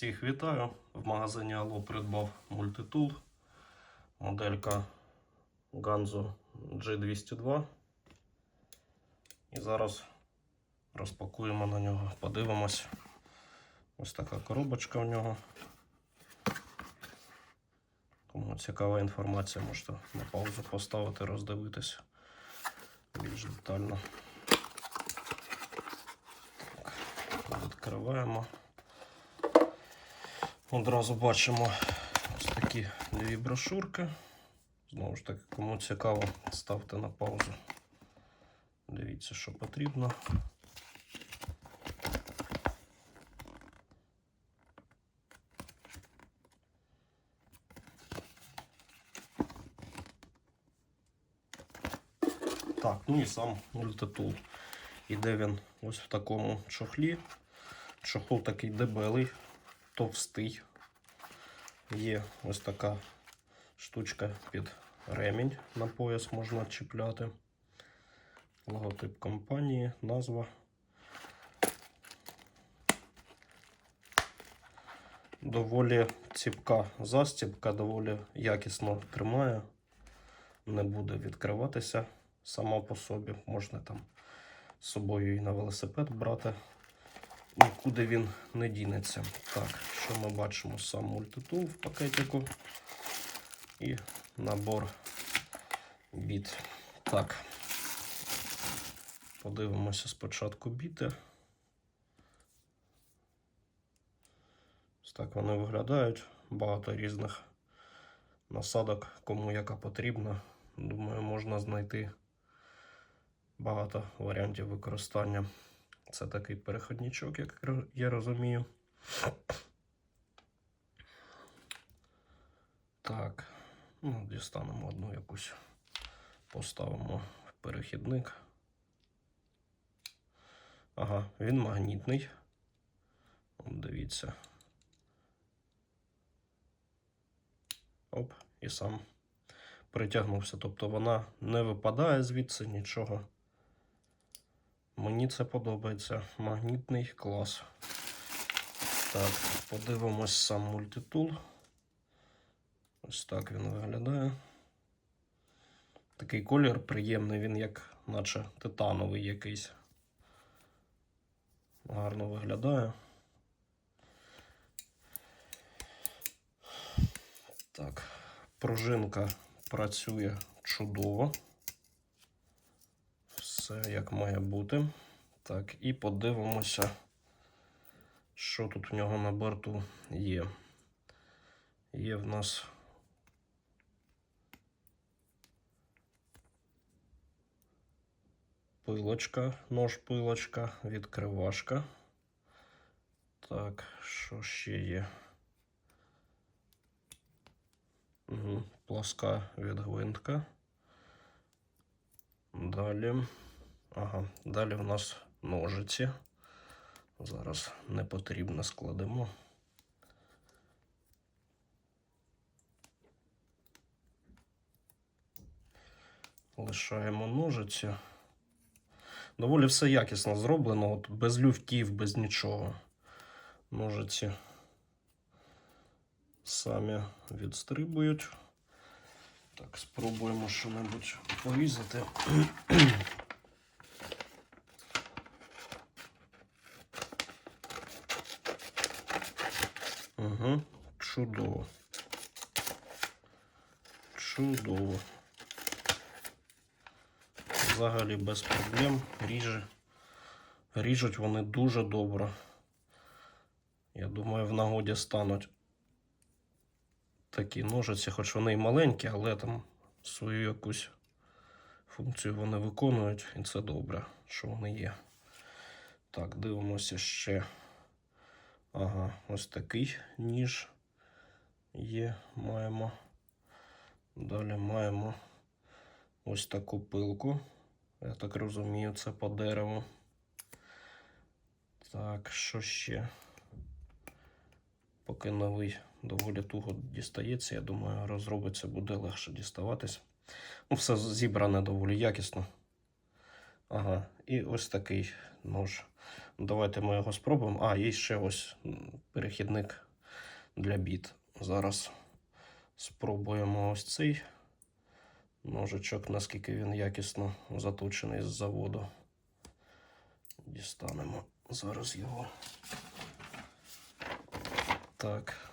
Всіх вітаю! В магазині Allo придбав мультитул. Моделька Ganzo G202. І зараз розпакуємо на нього, подивимось. Ось така коробочка в нього. Кому цікава інформація, можете на паузу поставити, роздивитись більш детально. Так, відкриваємо. Одразу бачимо ось такі дві брошурки. Знову ж таки, кому цікаво, ставте на паузу. Дивіться, що потрібно. Так, ну і сам мультитул. Іде він ось в такому чохлі. Чохол такий дебелий, товстий. Є ось така штучка під ремінь на пояс можна чіпляти. Логотип компанії, назва. Доволі ціпка застіпка, доволі якісно тримає, не буде відкриватися сама по собі. Можна там з собою і на велосипед брати. Нікуди він не дінеться. Так, що ми бачимо? Сам мультитул в пакетику і набор біт. Так. Подивимося спочатку біти. Ось так вони виглядають. Багато різних насадок, кому яка потрібна. Думаю, можна знайти багато варіантів використання. Це такий переходничок, як я розумію. Так, ну, дістанемо одну якусь, поставимо в перехідник. Ага, він магнітний. От дивіться. Оп, і сам притягнувся. Тобто вона не випадає звідси нічого. Мені це подобається. Магнітний клас. Так, подивимось сам мультитул. Ось так він виглядає. Такий колір приємний, він як наче титановий якийсь. Гарно виглядає. Так, пружинка працює чудово. Все як має бути. Так, і подивимося, що тут у нього на борту є. Є в нас пилочка, нож пилочка, відкривашка. Так, що ще є? Угу, плоска відгвинтка. Далі. Ага, далі в нас ножиці. Зараз не потрібно складемо. Лишаємо ножиці. Доволі все якісно зроблено, от без люфтів, без нічого. Ножиці самі відстрибують. Так, спробуємо що-небудь порізати. Угу, чудово. Чудово. Взагалі без проблем. Ріже. Ріжуть вони дуже добре. Я думаю, в нагоді стануть такі ножиці, хоч вони і маленькі, але там свою якусь функцію вони виконують, і це добре, що вони є. Так, дивимося ще. Ага, ось такий ніж є. Маємо. Далі маємо ось таку пилку. Я так розумію, це по дереву. Так, що ще? Поки новий доволі туго дістається, я думаю, розробиться буде легше діставатись. Ну, все зібране доволі якісно. Ага, і ось такий нож. Давайте ми його спробуємо. А, є ще ось перехідник для біт. Зараз спробуємо ось цей ножичок, наскільки він якісно заточений з заводу. Дістанемо зараз його. Так.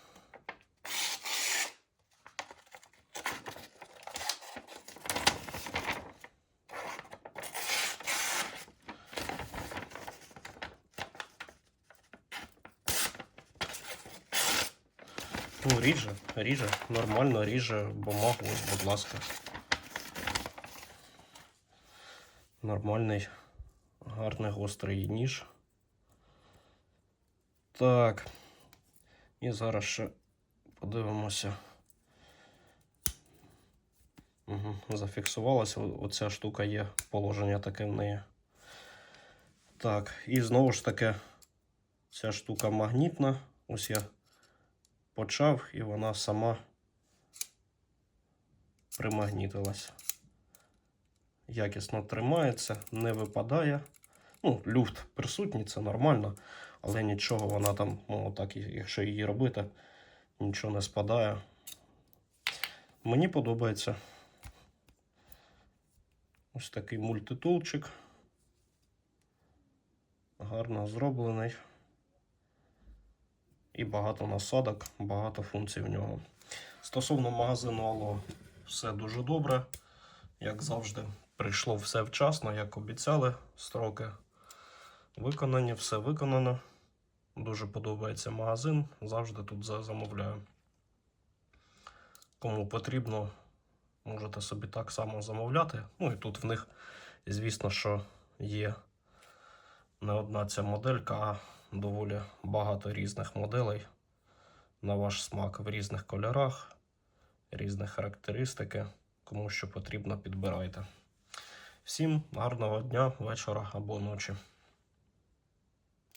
Ну, ріже, ріже, нормально ріже бумагу, будь ласка. Нормальний, гарний гострий ніж. Так. І зараз ще подивимося. Угу, зафіксувалася. Оця штука є, положення таке в неї. Так, і знову ж таки, ця штука магнітна. Ось я почав, і вона сама примагнітилась. Якісно тримається, не випадає. Ну, люфт присутній, це нормально, але нічого вона там, ну, так, якщо її робити, нічого не спадає. Мені подобається. Ось такий мультитулчик. Гарно зроблений. І багато насадок, багато функцій в нього. Стосовно магазину Allo, все дуже добре. Як завжди, прийшло все вчасно, як обіцяли. Строки виконані, все виконано. Дуже подобається магазин. Завжди тут замовляю. Кому потрібно, можете собі так само замовляти. Ну і тут в них, звісно, що є не одна ця моделька, а доволі багато різних моделей на ваш смак в різних кольорах, різних характеристики. Кому що потрібно, підбирайте. Всім гарного дня, вечора або ночі.